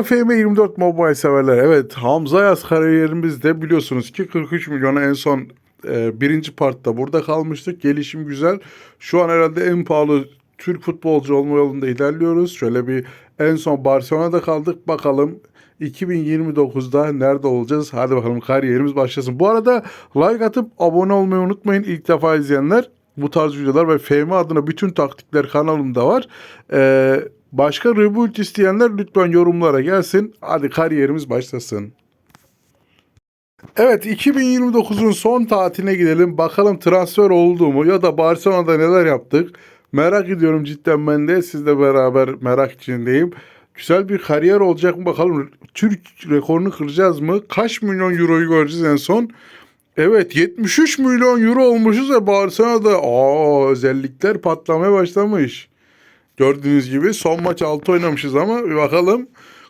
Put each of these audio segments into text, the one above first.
FM 24 Mobile severler. Evet Hamza Yaz kariyerimizde biliyorsunuz ki 43 milyona en son e, birinci partta burada kalmıştık. Gelişim güzel. Şu an herhalde en pahalı Türk futbolcu olma yolunda ilerliyoruz. Şöyle bir en son Barcelona'da kaldık. Bakalım 2029'da nerede olacağız? Hadi bakalım kariyerimiz başlasın. Bu arada like atıp abone olmayı unutmayın ilk defa izleyenler. Bu tarz videolar ve FM adına bütün taktikler kanalımda var. Ee, başka reboot isteyenler lütfen yorumlara gelsin. Hadi kariyerimiz başlasın. Evet 2029'un son tatiline gidelim. Bakalım transfer oldu mu ya da Barcelona'da neler yaptık. Merak ediyorum cidden ben de sizle beraber merak içindeyim. Güzel bir kariyer olacak mı bakalım. Türk rekorunu kıracağız mı? Kaç milyon euroyu göreceğiz en son? Evet 73 milyon euro olmuşuz ve Barcelona'da aa, özellikler patlamaya başlamış. Gördüğünüz gibi son maç 6 oynamışız ama bir bakalım.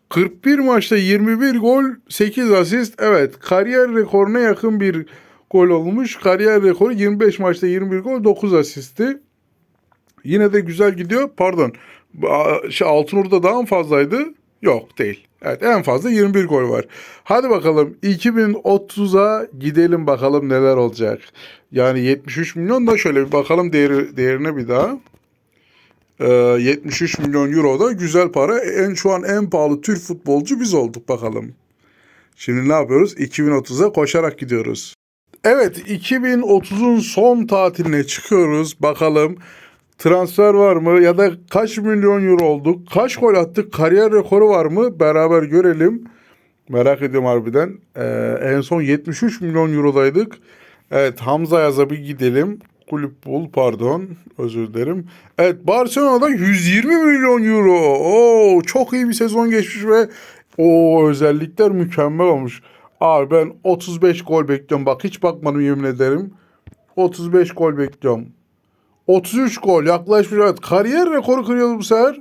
41 maçta 21 gol 8 asist. Evet kariyer rekoruna yakın bir gol olmuş. Kariyer rekoru 25 maçta 21 gol 9 asisti. Yine de güzel gidiyor. Pardon. Şey, Altınur'da daha mı fazlaydı? Yok değil. Evet en fazla 21 gol var. Hadi bakalım 2030'a gidelim bakalım neler olacak. Yani 73 milyon da şöyle bir bakalım değeri, değerine bir daha. Ee, 73 milyon euro da güzel para. En şu an en pahalı Türk futbolcu biz olduk bakalım. Şimdi ne yapıyoruz? 2030'a koşarak gidiyoruz. Evet 2030'un son tatiline çıkıyoruz. Bakalım transfer var mı ya da kaç milyon euro olduk? Kaç gol attık? Kariyer rekoru var mı? Beraber görelim. Merak ediyorum harbiden. Ee, en son 73 milyon eurodaydık. Evet Hamza Yaz'a bir gidelim. Kulüp bul pardon. Özür dilerim. Evet Barcelona'da 120 milyon euro. Oo, çok iyi bir sezon geçmiş ve o özellikler mükemmel olmuş. Abi ben 35 gol bekliyorum. Bak hiç bakmadım yemin ederim. 35 gol bekliyorum. 33 gol yaklaşmış. Evet kariyer rekoru kırıyordu bu sefer.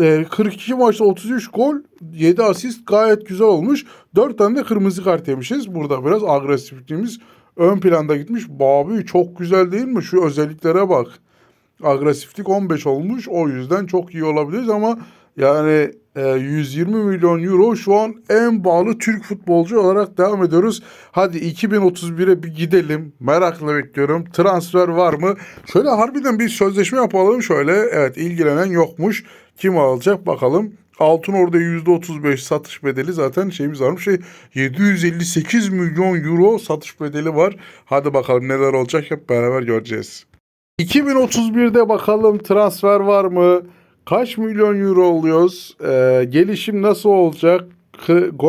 Ee, 42 maçta 33 gol, 7 asist gayet güzel olmuş. 4 tane de kırmızı kart yemişiz. Burada biraz agresifliğimiz ön planda gitmiş. Babi çok güzel değil mi? Şu özelliklere bak. Agresiflik 15 olmuş. O yüzden çok iyi olabiliriz ama yani e, 120 milyon euro şu an en bağlı Türk futbolcu olarak devam ediyoruz. Hadi 2031'e bir gidelim. Merakla bekliyorum. Transfer var mı? Şöyle harbiden bir sözleşme yapalım şöyle. Evet ilgilenen yokmuş. Kim alacak bakalım. Altın orada %35 satış bedeli zaten şeyimiz varmış. Şey 758 milyon euro satış bedeli var. Hadi bakalım neler olacak hep beraber göreceğiz. 2031'de bakalım transfer var mı? Kaç milyon euro oluyoruz? Ee, gelişim nasıl olacak?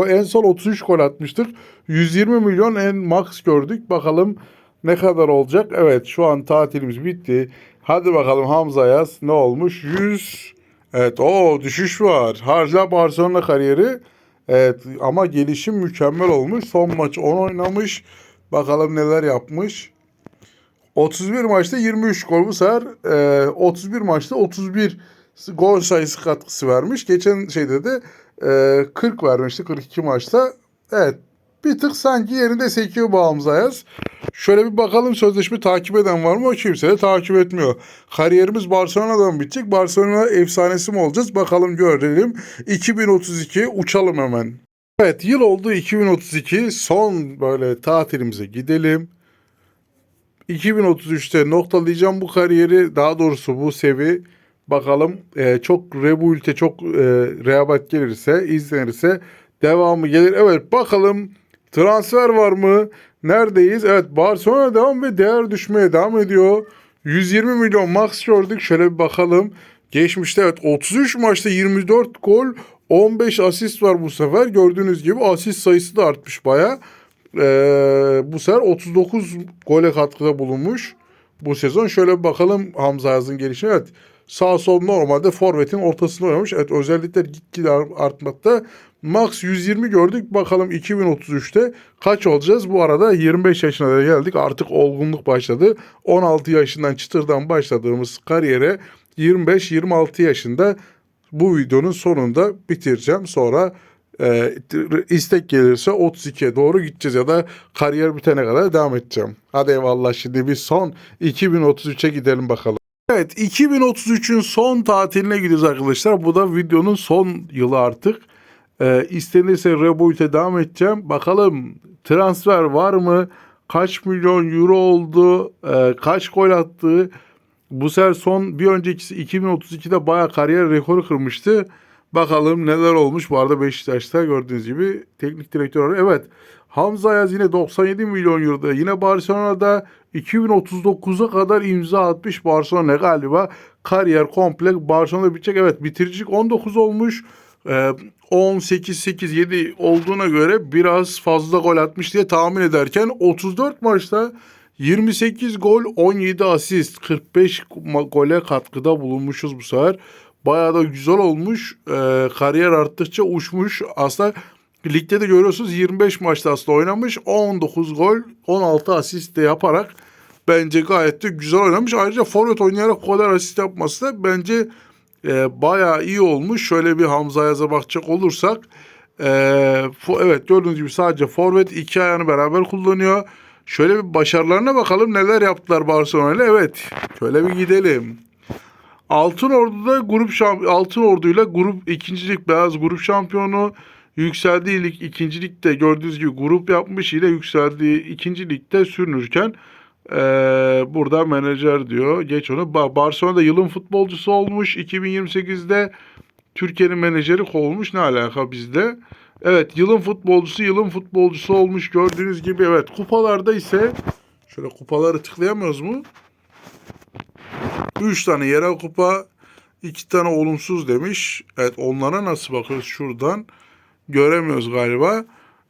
En son 33 gol atmıştık. 120 milyon en max gördük. Bakalım ne kadar olacak? Evet şu an tatilimiz bitti. Hadi bakalım Hamza yaz. Ne olmuş? 100. Evet o düşüş var. Harca Barcelona kariyeri. Evet ama gelişim mükemmel olmuş. Son maç 10 oynamış. Bakalım neler yapmış. 31 maçta 23 gol bu sefer e, 31 maçta 31 gol sayısı katkısı vermiş. Geçen şeyde de e, 40 vermişti 42 maçta. Evet bir tık sanki yerinde sekiyor bu Hamza Yaz. Şöyle bir bakalım sözleşme takip eden var mı? Kimse de takip etmiyor. Kariyerimiz Barcelona'dan bitecek. Barcelona efsanesi mi olacağız? Bakalım görelim. 2032 uçalım hemen. Evet yıl oldu 2032. Son böyle tatilimize gidelim. 2033'te noktalayacağım bu kariyeri. Daha doğrusu bu sevi. Bakalım e, çok rebulte çok e, rehabat gelirse, izlenirse devamı gelir. Evet bakalım transfer var mı? Neredeyiz? Evet Barcelona devam ve değer düşmeye devam ediyor. 120 milyon max gördük. Şöyle bir bakalım. Geçmişte evet 33 maçta 24 gol 15 asist var bu sefer. Gördüğünüz gibi asist sayısı da artmış baya. Ee, bu sefer 39 gole katkıda bulunmuş bu sezon. Şöyle bir bakalım Hamza Yaz'ın gelişine. Evet sağ sol normalde forvetin ortasında oynamış. Evet özellikler gitgide artmakta. Max 120 gördük. Bakalım 2033'te kaç olacağız? Bu arada 25 yaşına da geldik. Artık olgunluk başladı. 16 yaşından çıtırdan başladığımız kariyere 25-26 yaşında bu videonun sonunda bitireceğim. Sonra e, istek gelirse 32'ye doğru gideceğiz ya da kariyer bitene kadar devam edeceğim. Hadi eyvallah şimdi bir son 2033'e gidelim bakalım. Evet 2033'ün son tatiline gidiyoruz arkadaşlar. Bu da videonun son yılı artık. Ee, istenirse Reboot'e devam edeceğim. Bakalım transfer var mı? Kaç milyon euro oldu? Ee, kaç gol attı? Bu sefer son bir öncekisi 2032'de bayağı kariyer rekoru kırmıştı. Bakalım neler olmuş. Bu arada Beşiktaş'ta gördüğünüz gibi teknik direktör. Evet Hamza Ayaz yine 97 milyon euroda. Yine Barcelona'da 2039'a kadar imza atmış Barcelona galiba. Kariyer komple Barcelona'da bitecek. Evet bitiricilik 19 olmuş. Ee, 18, 8, 7 olduğuna göre biraz fazla gol atmış diye tahmin ederken 34 maçta 28 gol 17 asist 45 ma- gole katkıda bulunmuşuz bu sefer. Bayağı da güzel olmuş. Ee, kariyer arttıkça uçmuş. Aslında ligde de görüyorsunuz 25 maçta aslında oynamış. 19 gol 16 asist de yaparak bence gayet de güzel oynamış. Ayrıca forvet oynayarak o kadar asist yapması da bence e, bayağı iyi olmuş. Şöyle bir Hamza Yaz'a bakacak olursak e, evet gördüğünüz gibi sadece forvet iki ayağını beraber kullanıyor. Şöyle bir başarılarına bakalım neler yaptılar Barcelona ile. Evet şöyle bir gidelim. Altın Ordu'da grup şamp Altın Ordu'yla grup ikincilik beyaz grup şampiyonu yükseldiği lig ikincilikte gördüğünüz gibi grup yapmış yine yükseldiği ikinci ligde sürünürken eee, burada menajer diyor. Geç onu. Ba- Barcelona'da yılın futbolcusu olmuş. 2028'de Türkiye'nin menajeri kovulmuş. Ne alaka bizde? Evet yılın futbolcusu yılın futbolcusu olmuş gördüğünüz gibi. Evet kupalarda ise şöyle kupaları tıklayamıyoruz mu? 3 tane yerel kupa, 2 tane olumsuz demiş. Evet onlara nasıl bakıyoruz şuradan? Göremiyoruz galiba.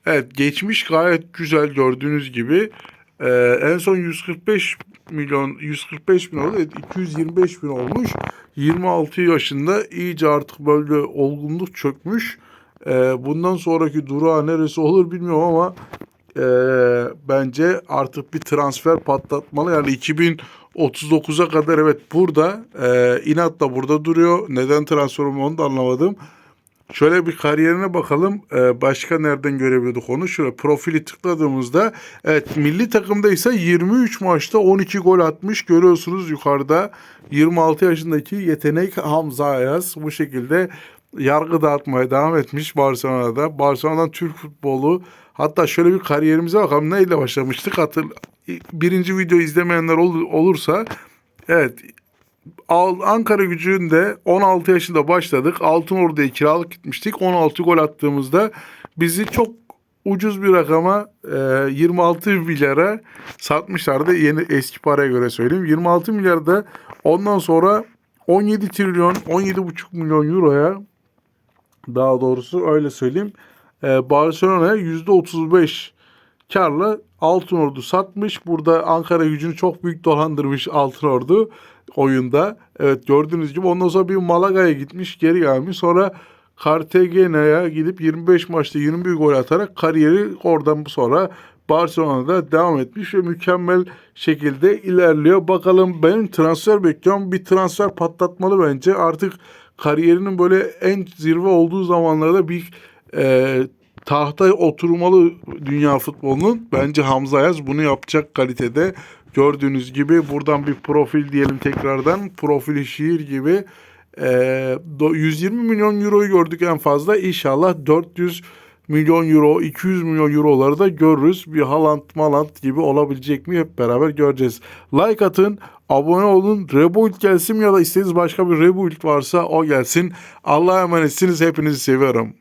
Evet geçmiş gayet güzel gördüğünüz gibi. Ee, en son 145 milyon 145 bin oldu. Evet, 225 bin olmuş. 26 yaşında iyice artık böyle olgunluk çökmüş. Ee, bundan sonraki durağı neresi olur bilmiyorum ama e, bence artık bir transfer patlatmalı. Yani 2039'a kadar evet burada e, inatla burada duruyor. Neden transfer onu da anlamadım. Şöyle bir kariyerine bakalım. Ee, başka nereden görebiliyorduk onu? Şöyle profili tıkladığımızda evet milli takımda ise 23 maçta 12 gol atmış. Görüyorsunuz yukarıda 26 yaşındaki yetenek Hamza Ayaz bu şekilde yargı dağıtmaya devam etmiş Barcelona'da. Barcelona'dan Türk futbolu hatta şöyle bir kariyerimize bakalım neyle başlamıştık hatır birinci video izlemeyenler ol- olursa evet Ankara gücünde 16 yaşında başladık. Altın Ordu'ya kiralık gitmiştik. 16 gol attığımızda bizi çok ucuz bir rakama e, 26 milyara satmışlardı. Yeni eski paraya göre söyleyeyim. 26 milyarda ondan sonra 17 trilyon 17,5 milyon euroya daha doğrusu öyle söyleyeyim. E, Barcelona'ya %35 karla Altın Ordu satmış. Burada Ankara gücünü çok büyük dolandırmış Altın Ordu oyunda. Evet gördüğünüz gibi ondan sonra bir Malaga'ya gitmiş geri gelmiş. Sonra Cartagena'ya gidip 25 maçta 21 gol atarak kariyeri oradan sonra Barcelona'da devam etmiş ve mükemmel şekilde ilerliyor. Bakalım benim transfer bekliyorum. Bir transfer patlatmalı bence. Artık kariyerinin böyle en zirve olduğu zamanlarda bir e, tahta oturmalı dünya futbolunun. Bence Hamza Yaz bunu yapacak kalitede. Gördüğünüz gibi buradan bir profil diyelim tekrardan. Profili şiir gibi. Ee, do- 120 milyon euroyu gördük en fazla. İnşallah 400 milyon euro, 200 milyon euroları da görürüz. Bir Haaland Maland gibi olabilecek mi hep beraber göreceğiz. Like atın, abone olun. Rebuild gelsin ya da istediğiniz başka bir rebuild varsa o gelsin. Allah'a emanetsiniz. Hepinizi seviyorum.